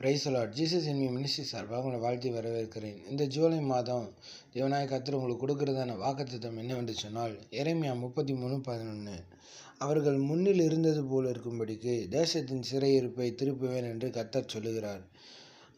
பிரைசலாட் Jesus என்மி ministry சார்பாக உங்களை வாழ்த்தி வரவேற்கிறேன். இந்த ஜூலை மாதம் தேவநாய கத்தர் உங்களுக்கு கொடுக்கிறதான வாக்குத்தம் என்னவென்று சொன்னால் இறைமையா முப்பத்தி மூணு பதினொன்று அவர்கள் முன்னில் இருந்தது போல் இருக்கும்படிக்கு தேசத்தின் சிறையிருப்பை திருப்புவேன் என்று கத்தர் சொல்லுகிறார்.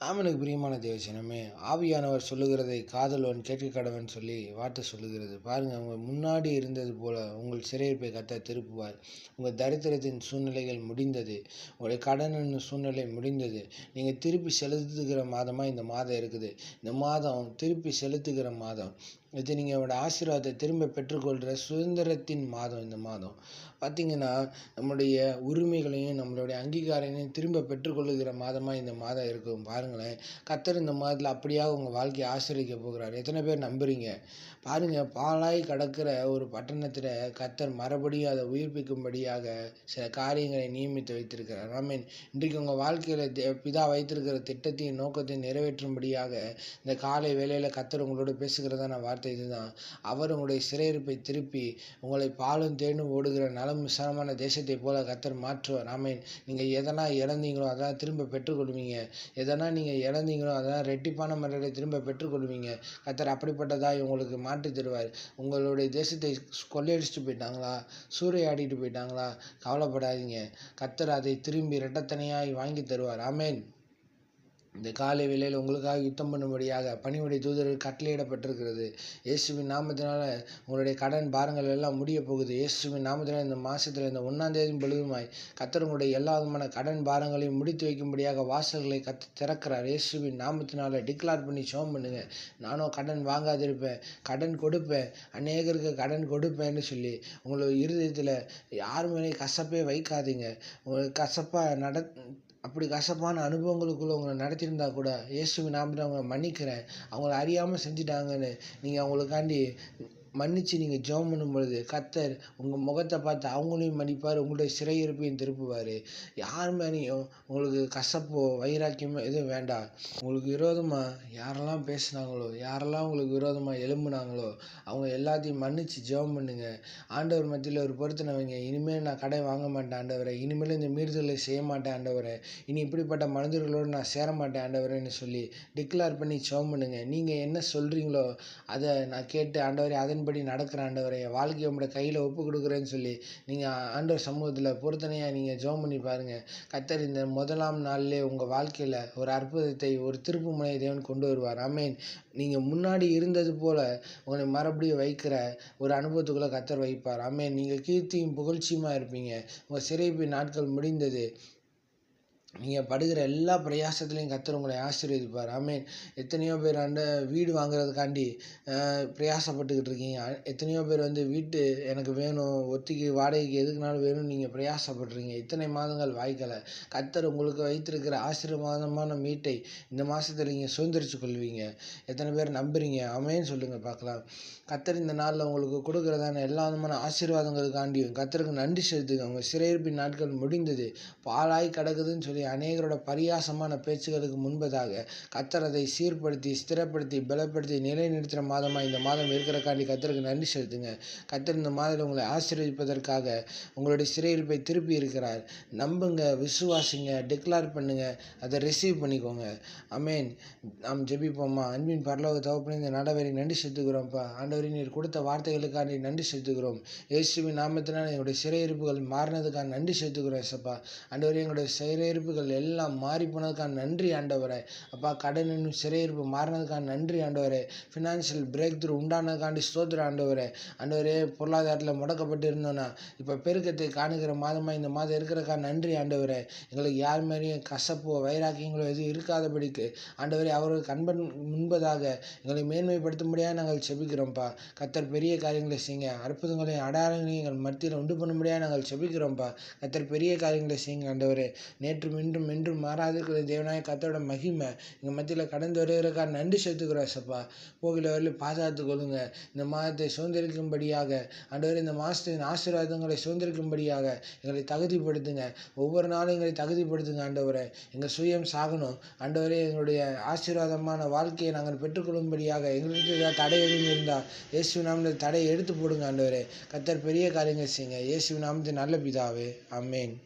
ஆமனுக்கு பிரியமான தேவசனமே ஆவியானவர் சொல்லுகிறதை காதலவன் கேட்க கடவன் சொல்லி வார்த்தை சொல்லுகிறது. பாருங்கள் உங்கள் முன்னாடி இருந்தது போல உங்கள் சிறையிருப்பை கத்த திருப்புவார். உங்கள் தரித்திரத்தின் சூழ்நிலைகள் முடிந்தது. உங்களுடைய கடன் சூழ்நிலை முடிந்தது. நீங்கள் திருப்பி செலுத்துகிற மாதமாக இந்த மாதம் இருக்குது. இந்த மாதம் திருப்பி செலுத்துகிற மாதம். இது நீங்கள் ஆசீர்வாதத்தை திரும்ப பெற்றுக்கொள்கிற சுதந்திரத்தின் மாதம் இந்த மாதம். பார்த்திங்கன்னா நம்முடைய உரிமைகளையும் நம்மளுடைய அங்கீகாரங்களையும் திரும்ப பெற்றுக்கொள்ளுகிற மாதமாக இந்த மாதம் இருக்கும். பாருங்களேன் கத்தர் இந்த மாதத்தில் அப்படியாக உங்கள் வாழ்க்கையை ஆசிரியக்க போகிறார். எத்தனை பேர் நம்புறீங்க? பாருங்கள் பாலாய் கடக்கிற ஒரு பட்டணத்தில் கத்தர் மறுபடியும் அதை உயிர்ப்பிக்கும்படியாக சில காரியங்களை நியமித்து வைத்திருக்கிறார். ஐ மீன் இன்றைக்கு உங்கள் வாழ்க்கையில் பிதா வைத்திருக்கிற திட்டத்தையும் நோக்கத்தையும் நிறைவேற்றும்படியாக இந்த காலை வேலையில் கத்தர் உங்களோட பேசுகிறதான வார்த்தை வார்த்தை இதுதான். அவர் உங்களுடைய சிறையிருப்பை திருப்பி உங்களை பாலும் தேனும் ஓடுகிற நலம் விசாலமான தேசத்தை போல கத்தர் மாற்றுவார். ஆமேன். நீங்கள் எதனா இழந்தீங்களோ அதான் திரும்ப பெற்றுக்கொள்வீங்க. எதனா நீங்கள் இழந்தீங்களோ அதெல்லாம் ரெட்டிப்பான முறையில் திரும்ப பெற்றுக்கொள்வீங்க. கத்தர் அப்படிப்பட்டதாக உங்களுக்கு மாற்றி தருவார். உங்களுடைய தேசத்தை கொள்ளையடிச்சுட்டு போயிட்டாங்களா? சூறையாடிட்டு போயிட்டாங்களா? கவலைப்படாதீங்க. கத்தர் அதை திரும்பி இரட்டத்தனையாய் வாங்கி தருவார். ஆமேன். இந்த காலை வேளையில் உங்களுக்காக யுத்தம் பண்ணும்படியாக பணிவுடைய தூதர்கள் கட்டளையிடப்பட்டிருக்கிறது. இயேசுவின் நாமத்தினால உங்களுடைய கடன் பாரங்கள் எல்லாம் முடிய போகுது. இயேசுவின் நாமத்தினால் இந்த மாதத்தில் இந்த ஒன்றாந்தேதி பொழுதுமாய் கத்தர் உங்களுடைய எல்லா விதமான கடன் பாரங்களையும் முடித்து வைக்கும்படியாக வாசல்களை கத்து திறக்கிறார். இயேசுவின் நாமத்தினால டிக்ளேர் பண்ணி சோம் பண்ணுங்க. நானும் கடன் வாங்காதிருப்பேன் கடன் கொடுப்பேன் அநேகருக்கு கடன் கொடுப்பேன்னு சொல்லி உங்களுடைய இருதயத்தில் யார் மேலேயும் கசப்பே வைக்காதீங்க. உங்களுக்கு கசப்பாக நட அப்படி கசப்பான அனுபவங்களுக்குள்ளே உங்களை நடத்தியிருந்தா கூட இயேசுவின் நாமத்தில் அவங்களை மன்னிக்கிறேன். அவங்கள அறியாமல் செஞ்சுட்டாங்கன்னு நீங்கள் அவங்களுக்காண்டி மன்னித்து நீங்கள் ஜெபம் பண்ணும் பொழுது கத்தர் உங்கள் முகத்தை பார்த்து அவங்களையும் மன்னிப்பார் உங்களுடைய சிறையிருப்பையும் திருப்புவார். யார் மேலேயும் உங்களுக்கு கசப்போ வைராக்கியமோ எதுவும் வேண்டாம். உங்களுக்கு விரோதமாக யாரெல்லாம் பேசுனாங்களோ யாரெல்லாம் உங்களுக்கு விரோதமாக எழும்புனாங்களோ அவங்க எல்லாத்தையும் மன்னித்து ஜெபம் பண்ணுங்கள் ஆண்டவர் மத்தியில் ஒரு பொருத்தனை இனிமேல் நான் கடை வாங்க மாட்டேன் ஆண்டவரை. இனிமேல் இந்த மீறுதலை செய்ய மாட்டேன் ஆண்டவரை. இனி இப்படிப்பட்ட மனிதர்களோடு நான் சேர மாட்டேன் ஆண்டவரேன்னு சொல்லி டிக்ளேர் பண்ணி ஜெபம் பண்ணுங்கள் நீங்கள் என்ன சொல்கிறீங்களோ அதை நான் கேட்டு ஆண்டவரை அதை வார்த்தையின்படி நடக்கிற ஆண்டவரை என் வாழ்க்கையை உங்களோட கையில் ஒப்பு கொடுக்குறேன்னு சொல்லி நீங்கள் ஆண்டவர் சமூகத்தில் பொறுத்தனையாக நீங்கள் ஜோம் பண்ணி பாருங்கள் கத்தர் இந்த முதலாம் நாள்லேயே உங்கள் வாழ்க்கையில் ஒரு அற்புதத்தை ஒரு திருப்பு முனையை தேவன் கொண்டு வருவார். அமேன் நீங்கள் முன்னாடி இருந்தது போல் உங்களை மறுபடியும் வைக்கிற ஒரு அனுபவத்துக்குள்ளே கத்தர் வைப்பார் அமேன் நீங்கள் கீர்த்தியும் புகழ்ச்சியுமாக இருப்பீங்க. உங்கள் சிறைப்பு நாட்கள் முடிந்தது. நீங்கள் படுகிற எல்லா பிரயாசத்துலேயும் கத்தர் உங்களை ஆசீர்வதிப்பார். ஆமீன். எத்தனையோ பேர் அந்த வீடு வாங்குறதுக்காண்டி பிரயாசப்பட்டுக்கிட்டு இருக்கீங்க. எத்தனையோ பேர் வந்து வீட்டு எனக்கு வேணும் ஒத்திக்கு வாடகைக்கு எதுக்குனாலும் வேணும்னு நீங்கள் பிரயாசப்படுறீங்க இத்தனை மாதங்கள் வாய்க்கலை. கத்தர் உங்களுக்கு வைத்திருக்கிற ஆசீர்வாதமான மீட்டை இந்த மாதத்தில் நீங்கள் சுதந்திரிச்சு கொள்வீங்க. எத்தனை பேர் நம்புறீங்க? ஆமேன்னு சொல்லுங்கள் பார்க்கலாம். கத்தர் இந்த நாளில் உங்களுக்கு கொடுக்குறதான எல்லா விதமான ஆசீர்வாதங்களுக்காண்டியும் கத்தருக்கு நன்றி செலுத்துங்க. உங்கள் சிறையிருப்பின் நாட்கள் முடிந்தது. பாலாய் கிடக்குதுன்னு சொல்லி சொல்லி அநேகரோட பரியாசமான பேச்சுகளுக்கு முன்பதாக கத்தரதை அதை சீர்படுத்தி ஸ்திரப்படுத்தி பலப்படுத்தி நிலைநிறுத்துகிற மாதமாக இந்த மாதம் இருக்கிறக்காண்டி கத்தருக்கு நன்றி செலுத்துங்க. கத்தர் இந்த மாதத்தில் உங்களை ஆசீர்வதிப்பதற்காக உங்களுடைய சிறையிருப்பை திருப்பி இருக்கிறார். நம்புங்க விசுவாசிங்க டிக்ளேர் பண்ணுங்க. அதை ரிசீவ் பண்ணிக்கோங்க. அமேன் நாம் ஜெபிப்போம்மா. அன்பின் பரலோக தவப்பணி இந்த நடவரை நன்றி செலுத்துகிறோம்ப்பா. ஆண்டவரின் நீர் கொடுத்த வார்த்தைகளுக்காண்டி நன்றி செலுத்துகிறோம். இயேசுவின் நாமத்தினால் எங்களுடைய சிறையிருப்புகள் மாறினதுக்காக நன்றி செலுத்துகிறோம் சப்பா ஆண்டவர் எங்களுடைய சிறையிருப்பு சிறையிருப்புகள் எல்லாம் மாறி போனதுக்கான நன்றி ஆண்டவரே. அப்பா கடன் இன்னும் சிறையிருப்பு மாறினதுக்கான நன்றி ஆண்டவரே. ஃபினான்ஷியல் பிரேக் த்ரூ உண்டானதுக்காண்டி ஸ்தோத்திர ஆண்டவரே. ஆண்டவரே பொருளாதாரத்தில் முடக்கப்பட்டு இருந்தோன்னா இப்போ பெருக்கத்தை காணுகிற மாதமாக இந்த மாதம் இருக்கிறதுக்கான நன்றி ஆண்டவரே. எங்களுக்கு யார் மாதிரியும் கசப்போ வைராக்கியங்களோ எதுவும் இருக்காதபடிக்கு ஆண்டவரே அவர்கள் கண்பன் முன்பதாக எங்களை மேன்மைப்படுத்தும்படியாக நாங்கள் செபிக்கிறோம்ப்பா. கத்தர் பெரிய காரியங்களை செய்யுங்க. அற்புதங்களையும் அடையாளங்களையும் எங்கள் மத்தியில் உண்டு பண்ணும்படியாக நாங்கள் செபிக்கிறோம்ப்பா. கத்தர் பெரிய காரியங்களை செய்யுங்க ஆண்டவரே. நேற்று இன்றும் இன்றும் மாறாதிருக்கிற தேவனாய் கத்தோட மகிமை எங்கள் மத்தியில் கடந்து வருகிறக்கா நன்றி சேர்த்துக்கிறோம் சப்பா போகிற வரையில் பாதுகாத்து கொள்ளுங்க. இந்த மாதத்தை சுதந்திரிக்கும்படியாக அண்டவர் இந்த மாதத்தின் ஆசீர்வாதங்களை சுதந்திரிக்கும்படியாக எங்களை தகுதிப்படுத்துங்க. ஒவ்வொரு நாளும் எங்களை தகுதிப்படுத்துங்க ஆண்டவரை. எங்கள் சுயம் சாகணும். ஆண்டவரே எங்களுடைய ஆசீர்வாதமான வாழ்க்கையை நாங்கள் பெற்றுக்கொள்ளும்படியாக எங்களுக்கு ஏதாவது தடை எதுவும் இருந்தால் இயேசு நாமத்தில் தடையை எடுத்து போடுங்க ஆண்டவரே. கத்தர் பெரிய காரியங்கள் செய்யுங்க. இயேசு நாமத்தின் நல்ல பிதாவே. அம்மேன்